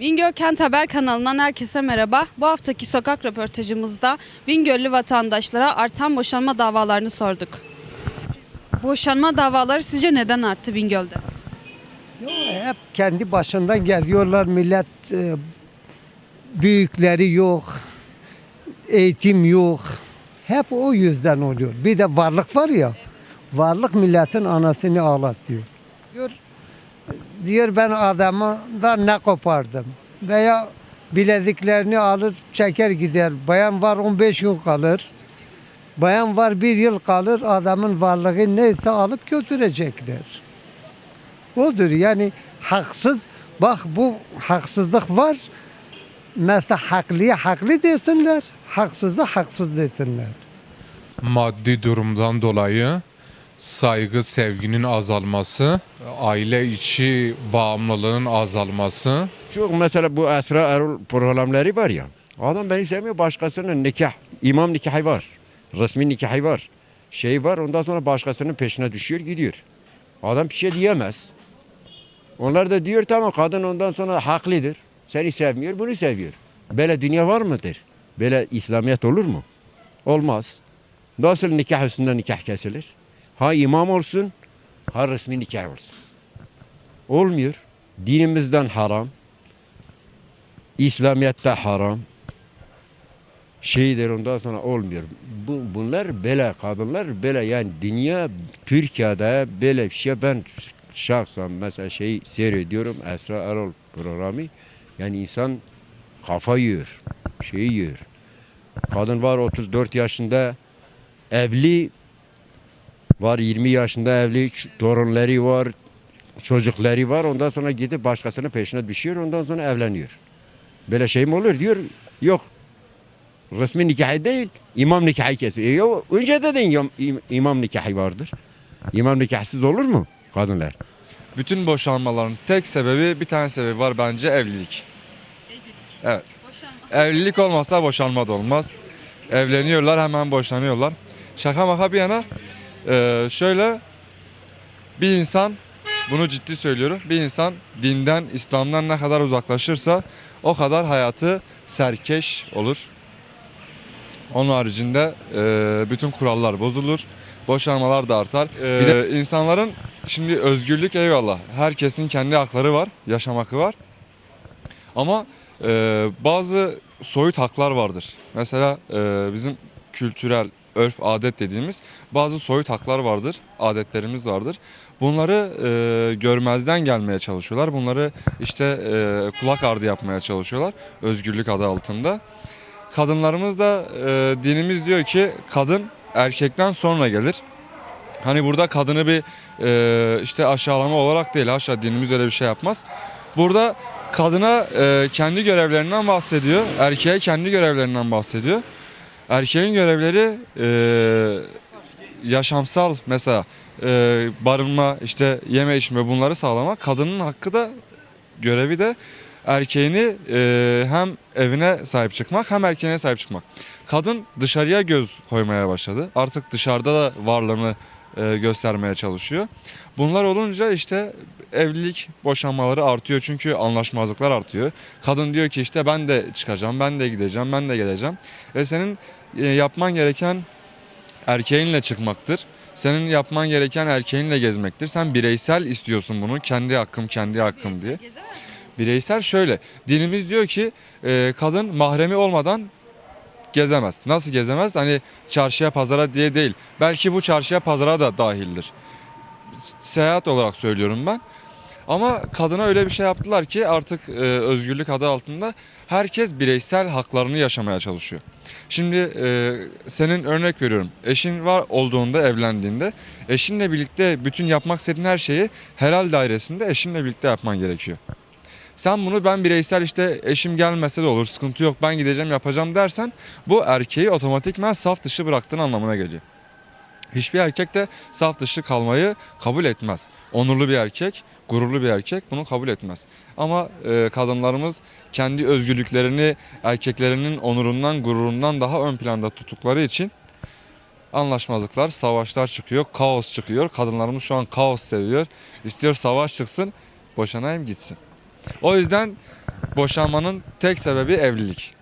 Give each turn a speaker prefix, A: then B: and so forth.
A: Bingöl Kent Haber kanalından herkese merhaba. Bu haftaki sokak röportajımızda Bingöllü vatandaşlara artan boşanma davalarını sorduk. Boşanma davaları sizce neden arttı Bingöl'de?
B: Hep kendi başından geliyorlar millet e, büyükleri yok, eğitim yok. Hep o yüzden oluyor. Bir de varlık var ya, varlık milletin anasını ağlatıyor. Diyor ben adamdan ne kopardım veya bileziklerini alır çeker gider. Bayan var 15 gün kalır. Bayan var bir yıl kalır adamın varlığı neyse alıp götürecekler. Odur yani haksız bak bu haksızlık var. Mesela haklıya haklı desinler, haksızı haksız desinler.
C: maddi durumdan dolayı saygı sevginin azalması, aile içi bağımlılığın azalması,
D: Çok mesela bu Esra Erol programları var ya. Adam beni sevmiyor başkasının nikah, imam nikahı var. Resmi nikahı var. Şey var ondan sonra başkasının peşine düşüyor gidiyor. Adam bir şey diyemez. Onlar da diyor tamam kadın ondan sonra haklıdır. Seni sevmiyor bunu seviyor. Böyle dünya var mıdır? Böyle İslamiyet olur mu? Olmaz. Nasıl nikah üstünde nikah kesilir? Ha imam olsun, ha resmi nikah olsun. Olmuyor. Dinimizden haram. İslamiyet'te haram. Şeydir ondan sonra olmuyor. Bu, bunlar böyle kadınlar böyle yani dünya Türkiye'de böyle bir şey ben şahsen mesela şey seyrediyorum Esra Erol programı yani insan kafa yiyor şey yiyor. Kadın var 34 yaşında evli var 20 yaşında evli torunları var çocukları var ondan sonra gidip başkasının peşine düşüyor ondan sonra evleniyor. Böyle şey mi olur diyor. Yok. Resmi nikahı değil, imam nikahı kesiyor. E, yo, önce de imam, im- imam nikahı vardır. İmam nikahsız olur mu kadınlar?
E: Bütün boşanmaların tek sebebi bir tane sebebi var bence evlilik. Evet. Evlilik olmasa boşanma da olmaz. Evleniyorlar hemen boşanıyorlar. Şaka maka bir yana eee, şöyle bir insan bunu ciddi söylüyorum. Bir insan dinden, İslam'dan ne kadar uzaklaşırsa o kadar hayatı serkeş olur. Onun haricinde eee, bütün kurallar bozulur. Boşanmalar da artar. bir de insanların şimdi özgürlük eyvallah. Herkesin kendi hakları var, yaşam hakkı var. Ama eee, bazı soyut haklar vardır. Mesela eee, bizim kültürel örf adet dediğimiz bazı soyut haklar vardır, adetlerimiz vardır. Bunları eee, görmezden gelmeye çalışıyorlar. Bunları işte eee, kulak ardı yapmaya çalışıyorlar özgürlük adı altında. Kadınlarımız da eee, dinimiz diyor ki kadın erkekten sonra gelir. Hani burada kadını bir eee, işte aşağılama olarak değil haşa dinimiz öyle bir şey yapmaz. Burada kadına eee, kendi görevlerinden bahsediyor. Erkeğe kendi görevlerinden bahsediyor. Erkeğin görevleri eee, yaşamsal mesela eee, barınma işte yeme içme bunları sağlamak. Kadının hakkı da görevi de erkeğini eee, hem evine sahip çıkmak hem erkeğine sahip çıkmak. Kadın dışarıya göz koymaya başladı. Artık dışarıda da varlığını eee, göstermeye çalışıyor. Bunlar olunca işte evlilik boşanmaları artıyor çünkü anlaşmazlıklar artıyor. Kadın diyor ki işte ben de çıkacağım, ben de gideceğim, ben de geleceğim. Ve senin e, yapman gereken erkeğinle çıkmaktır. Senin yapman gereken erkeğinle gezmektir. Sen bireysel istiyorsun bunu. Kendi hakkım, kendi hakkım diye. Bireysel şöyle. Dinimiz diyor ki e, kadın mahremi olmadan gezemez. Nasıl gezemez? Hani çarşıya pazara diye değil. Belki bu çarşıya pazara da dahildir. Seyahat olarak söylüyorum ben. Ama kadına öyle bir şey yaptılar ki artık e, özgürlük adı altında herkes bireysel haklarını yaşamaya çalışıyor. Şimdi e, senin örnek veriyorum. Eşin var olduğunda evlendiğinde eşinle birlikte bütün yapmak istediğin her şeyi helal dairesinde eşinle birlikte yapman gerekiyor. Sen bunu ben bireysel işte eşim gelmese de olur sıkıntı yok ben gideceğim yapacağım dersen bu erkeği otomatikman saf dışı bıraktığın anlamına geliyor. Hiçbir erkek de saf dışı kalmayı kabul etmez. Onurlu bir erkek, gururlu bir erkek bunu kabul etmez. Ama e, kadınlarımız kendi özgürlüklerini erkeklerinin onurundan, gururundan daha ön planda tuttukları için anlaşmazlıklar, savaşlar çıkıyor, kaos çıkıyor. Kadınlarımız şu an kaos seviyor. İstiyor savaş çıksın, boşanayım gitsin. O yüzden boşanmanın tek sebebi evlilik.